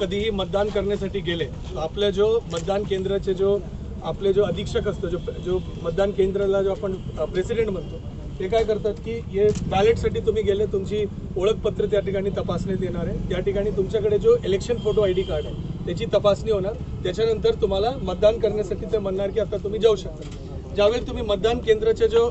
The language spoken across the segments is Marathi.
कधीही मतदान करण्यासाठी गेले आपल्या जो मतदान केंद्राचे जो आपले जो अधीक्षक असतो जो जो मतदान केंद्राला जो आपण प्रेसिडेंट म्हणतो ते काय करतात की हे बॅलेटसाठी तुम्ही गेले तुमची ओळखपत्र त्या ठिकाणी तपासण्यात येणार आहे. त्या ठिकाणी तुमच्याकडे जो election photo I D card आहे त्याची तपासणी होणार. त्याच्यानंतर तुम्हाला मतदान करण्यासाठी ते म्हणणार की आता तुम्ही जाऊ शकता. ज्यावेळी तुम्ही मतदान केंद्राच्या जो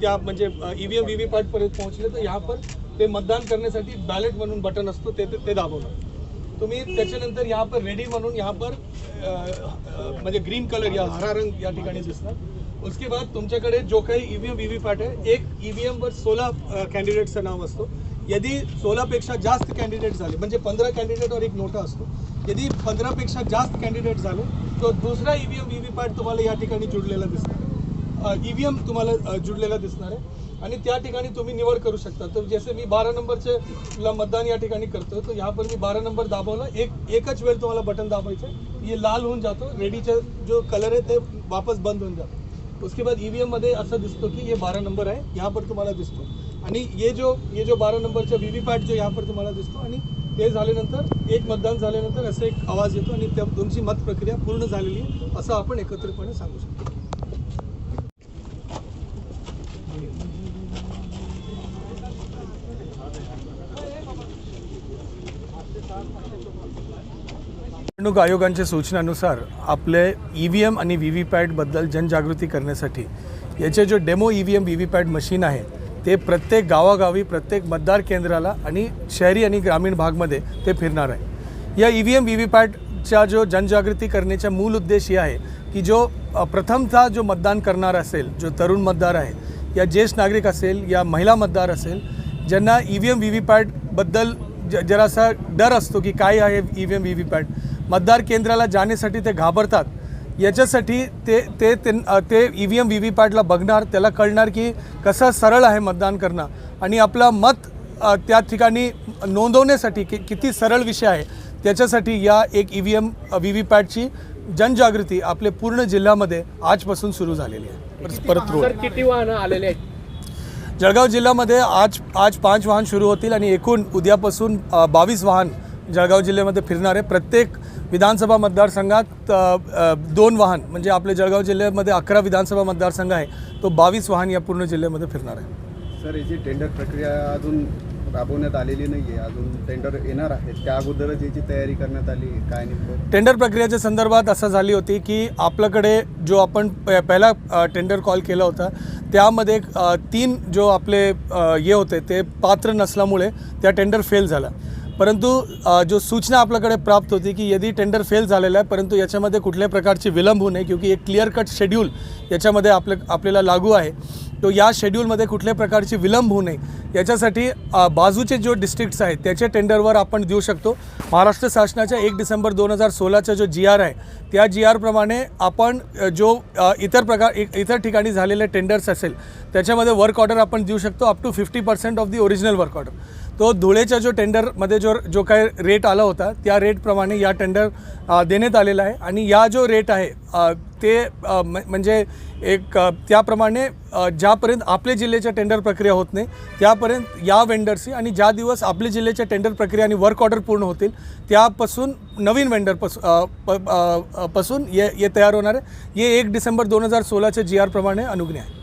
त्या म्हणजे ई व्ही व्ही पर्यंत पोहोचले तर ह्या पण ते मतदान करण्यासाठी बॅलेट म्हणून बटन असतो ते ते ते दाबवणार. तुम्ही त्याच्यानंतर यहाँ पर रेडी म्हणून यहाँ पर म्हणजे ग्रीन कलर या हरा रंग या ठिकाणी दिसणार. उसके बाद तुमच्याकडे जो काही ईव्हीएम व्ही व्ही पॅट आहे एक ईव्हीएम वर सोळा कॅन्डिडेटचं नाव असतो. यदि सोळापेक्षा जास्त कॅन्डिडेट झाले म्हणजे पंधरा कॅन्डिडेटवर एक नोटा असतो. यदि पंधरापेक्षा जास्त कॅन्डिडेट झाले तो दुसरा ईव्हीएम व्ही व्ही पॅट तुम्हाला या ठिकाणी जुडलेला दिसणार ईव्हीएम तुम्हाला जुडलेला दिसणार आहे. आणि त्या ठिकाणी तुम्ही निवड करू शकता. तर जसे मी बारा नंबरचे ला मतदान या ठिकाणी करतो तर यहाँ मी बारा नंबर दाबवलं. एक एकच वेळ तुम्हाला बटन दाबायचं ये लाल होऊन जातो. रेडीचा जो कलर आहे ते वापस बंद होऊन जातो. उसके बाद ईव्हीएममध्ये असं दिसतो की हे बारा नंबर आहे. यहाँ तुम्हाला दिसतो. आणि ये जो ये जो बारा नंबरचा व्ही व्ही पॅट जो यहाँ तुम्हाला दिसतो. आणि ते झाल्यानंतर एक मतदान झाल्यानंतर असं एक आवाज येतो आणि त्या तुमची मत प्रक्रिया पूर्ण झालेली आहे असं आपण एकत्रितपणे सांगू शकतो. निवडणूक आयोगांच्या सूचनानुसार आपले ई व्ही एम आणि व्ही व्ही पॅटबद्दल जनजागृती करण्यासाठी याचे जो demo E V M V V PAT machine आहे ते प्रत्येक गावागावी प्रत्येक मतदार केंद्राला आणि शहरी आणि ग्रामीण भागमध्ये ते फिरणार आहे. या E V M V V पॅटच्या जो जनजागृती करण्याचा मूल उद्देश हे आहे की जो प्रथमतः जो मतदान करणार असेल जो तरुण मतदार आहे या ज्येष्ठ नागरिक असेल या महिला मतदार असेल ज्यांना E V M V V पॅटबद्दल ज जरासा डर असतो की काय आहे E V M V V PAT मतदार केंद्राला जाण्यासाठी ते घाबरतात. याच्यासाठी ते ते ते ते E V M V V पॅटला बघणार. त्याला कळणार की कसं सरळ आहे मतदान करणं. आणि आपलं मत त्या ठिकाणी नोंदवण्यासाठी कि किती सरळ विषय आहे. त्याच्यासाठी या एक E V M V V पॅटची जनजागृती आपले पूर्ण जिल्ह्यामध्ये आजपासून सुरू झालेली आहे. परत- किती वाहनं आलेले आहेत? जळगाव जिल्ह्यामध्ये आज आज पाच वाहन सुरू होतील आणि एकूण उद्यापासून बावीस वाहन जळगाव जिल्ह्यामध्ये फिरणार आहे. प्रत्येक विधानसभा मतदारसंघात दोन वाहन म्हणजे आपले जळगाव जिल्ह्यामध्ये अकरा विधानसभा मतदारसंघ आहे तो बावीस वाहन या पूर्ण जिल्ह्यामध्ये फिरणार आहे. सर याची टेंडर प्रक्रिया अजून राबवण्यात आलेली नाही आहे अजून टेंडर येणार आहे त्या अगोदरच याची तयारी करण्यात आली आहे. काय नेमकं टेंडर प्रक्रियेच्या संदर्भात असं झाली होती की आपल्याकडे जो आपण प- पहिला अ, टेंडर कॉल केला होता त्यामध्ये अ, तीन जो आपले अ, हे होते ते पात्र नसल्यामुळे त्या टेंडर फेल झाला. परंतु अ, जो सूचना आपल्याकडे प्राप्त होती की यदि टेंडर फेल झालेला आहे परंतु याच्यामध्ये कुठल्याही प्रकारची विलंब होऊ नये क्योंकि एक क्लिअर कट शेड्यूल याच्यामध्ये आपल्या आपल्याला लागू आहे. तो या शेड्यूलमध्ये कुठल्या प्रकारची विलंब होऊ नये याच्यासाठी बाजूचे जो डिस्ट्रिक्ट्स आहेत त्याच्या टेंडरवर आपण देऊ शकतो. महाराष्ट्र शासनाच्या एक डिसेंबर दोन हजार सोळाचा जो जी आर आहे त्या जी आरप्रमाणे आपण जो इतर प्रकार इतर ठिकाणी झालेले टेंडर्स असेल त्याच्यामध्ये वर्क ऑर्डर आपण देऊ शकतो up to fifty percent of the original work order तो धुळेच्या जो टेंडरमध्ये जो जो काही रेट आला होता त्या रेटप्रमाणे या टेंडर देण्यात आलेला आहे. आणि या जो रेट आहे ते म- म्हणजे एक त्याप्रमाणे ज्यापर्यंत आपल्या जिल्ह्याच्या टेंडर प्रक्रिया होत नाही त्यापर्यंत या वेंडर्सची आणि ज्या दिवस आपल्या जिल्ह्याच्या टेंडर प्रक्रिया आणि वर्क ऑर्डर पूर्ण होतील त्यापासून नवीन वेंडरपासून पसपासून ये ये तयार होणार आहे. हे एक डिसेंबर दोन हजार सोळाच्या जी आरप्रमाणे अनुज्ञा आहे.